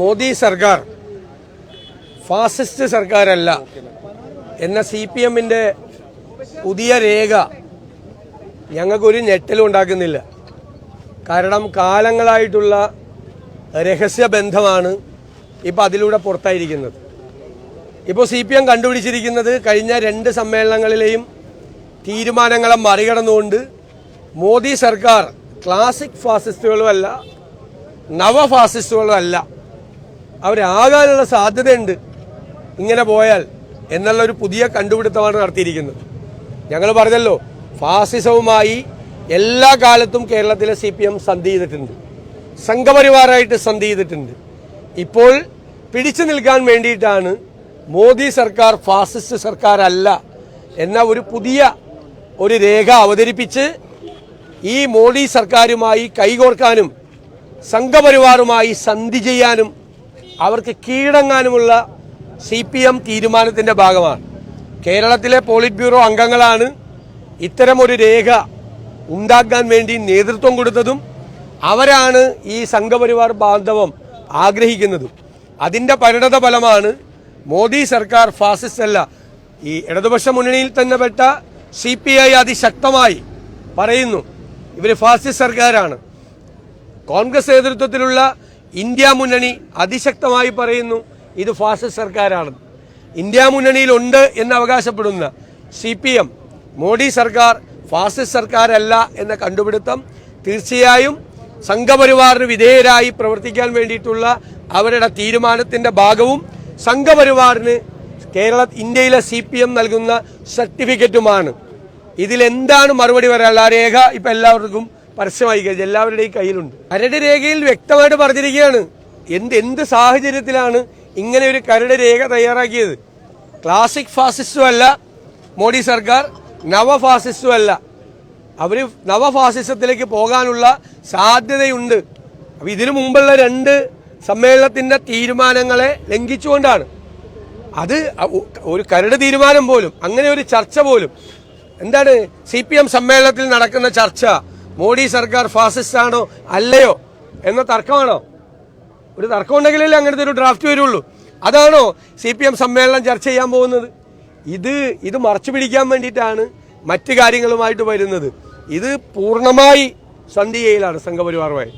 മോദി സർക്കാർ ഫാസിസ്റ്റ് സർക്കാരല്ല എന്ന C P എമ്മിന്റെ പുതിയ രേഖ ഞങ്ങൾക്കൊരു ഞെട്ടലും ഉണ്ടാക്കുന്നില്ല. കാരണം കാലങ്ങളായിട്ടുള്ള രഹസ്യ ബന്ധമാണ് ഇപ്പോൾ അതിലൂടെ പുറത്തായിരിക്കുന്നത്. ഇപ്പോൾ സി പി എം കണ്ടുപിടിച്ചിരിക്കുന്നത് കഴിഞ്ഞ രണ്ട് സമ്മേളനങ്ങളിലെയും തീരുമാനങ്ങളെ മറികടന്നുകൊണ്ട് മോദി സർക്കാർ ക്ലാസിക് ഫാസിസ്റ്റുകളുമല്ല നവ ഫാസിസ്റ്റുകളും അല്ല അവരാകാനുള്ള സാധ്യതയുണ്ട്. ഇങ്ങനെ പോയാൽ എന്നുള്ള ഒരു പുതിയ കണ്ടുപിടുത്തമാണ് നടത്തിയിരിക്കുന്നത്. ഞങ്ങൾ പറഞ്ഞല്ലോ ഫാസിസവുമായി എല്ലാ കാലത്തും കേരളത്തിലെ സി പി എം സന്ധി ചെയ്തിട്ടുണ്ട്. സംഘപരിവാറായിട്ട് സന്ധി ചെയ്തിട്ടുണ്ട്. ഇപ്പോൾ പിടിച്ചു നിൽക്കാൻ വേണ്ടിയിട്ടാണ് മോദി സർക്കാർ ഫാസിസ്റ്റ് സർക്കാരല്ല എന്ന ഒരു പുതിയ ഒരു രേഖ അവതരിപ്പിച്ച് ഈ മോദി സർക്കാരുമായി കൈകോർക്കാനും സംഘപരിവാറുമായി സന്ധി ചെയ്യാനും അവർക്ക് കീഴടങ്ങാനുമുള്ള സി പി എം തീരുമാനത്തിന്റെ ഭാഗമാണ്. കേരളത്തിലെ പോളിറ്റ് ബ്യൂറോ അംഗങ്ങളാണ് ഇത്തരമൊരു രേഖ ഉണ്ടാക്കാൻ വേണ്ടി നേതൃത്വം കൊടുത്തതും അവരാണ് ഈ സംഘപരിവാർ ബാന്ധവം ആഗ്രഹിക്കുന്നതും. അതിന്റെ പരിണത ഫലമാണ് മോദി സർക്കാർ ഫാസിസ്റ്റ് അല്ല ഈ ഇടതുപക്ഷ മുന്നണിയിൽ തന്നെ പെട്ട സി പി ഐ അതിശക്തമായി പറയുന്നു. ഇവർ ഫാസിസ്റ്റ് സർക്കാരാണ്. കോൺഗ്രസ് നേതൃത്വത്തിലുള്ള ഇന്ത്യ മുന്നണി അതിശക്തമായി പറയുന്നു ഇത് ഫാസിസ്റ്റ് സർക്കാരാണ് ഇന്ത്യ മുന്നണിയിലുണ്ട് എന്ന് അവകാശപ്പെടുന്ന സി പി എം മോഡി സർക്കാർ ഫാസിസ്റ്റ് സർക്കാരല്ല എന്ന കണ്ടുപിടുത്തം തീർച്ചയായും സംഘപരിവാറിന് വിധേയരായി പ്രവർത്തിക്കാൻ വേണ്ടിയിട്ടുള്ള അവരുടെ തീരുമാനത്തിന്റെ ഭാഗവും സംഘപരിവാറിന് കേരള ഇന്ത്യയിലെ സി പി എം നൽകുന്ന സർട്ടിഫിക്കറ്റുമാണ്. ഇതിലെന്താണ് മറുപടി വരാനുള്ള ആ രേഖ ഇപ്പം എല്ലാവർക്കും പരസ്യമായി കഴിഞ്ഞു എല്ലാവരുടെയും കയ്യിലുണ്ട്. കരട് രേഖയിൽ വ്യക്തമായിട്ട് പറഞ്ഞിരിക്കുകയാണ്. എന്ത് എന്ത് സാഹചര്യത്തിലാണ് ഇങ്ങനെ ഒരു കരട് രേഖ തയ്യാറാക്കിയത്? ക്ലാസിക് ഫാസിസ്റ്റും അല്ല മോഡി സർക്കാർ നവ ഫാസിസ്റ്റും അല്ല. അവർ നവ ഫാസിസത്തിലേക്ക് പോകാനുള്ള സാധ്യതയുണ്ട്. അപ്പോൾ ഇതിനു മുമ്പുള്ള രണ്ട് സമ്മേളനത്തിന്റെ തീരുമാനങ്ങളെ ലംഘിച്ചുകൊണ്ടാണ്. അത് ഒരു കരട് തീരുമാനം പോലും അങ്ങനെ ഒരു ചർച്ച പോലും. എന്താണ് സി പി എം സമ്മേളനത്തിൽ നടക്കുന്ന ചർച്ച? മോഡി സർക്കാർ ഫാസിസ്റ്റ് ആണോ അല്ലയോ എന്ന തർക്കമാണോ? ഒരു തർക്കം ഉണ്ടെങ്കിലല്ലേ അങ്ങനത്തെ ഒരു ഡ്രാഫ്റ്റ് വരുള്ളൂ. അതാണോ സി പി എം സമ്മേളനം ചർച്ച ചെയ്യാൻ പോകുന്നത്? ഇത് ഇത് മറച്ചു പിടിക്കാൻ വേണ്ടിയിട്ടാണ് മറ്റു കാര്യങ്ങളുമായിട്ട് വരുന്നത്. ഇത് പൂർണമായി സന്ധ്യയിലാണ് സംഘപരിവാറുമായി.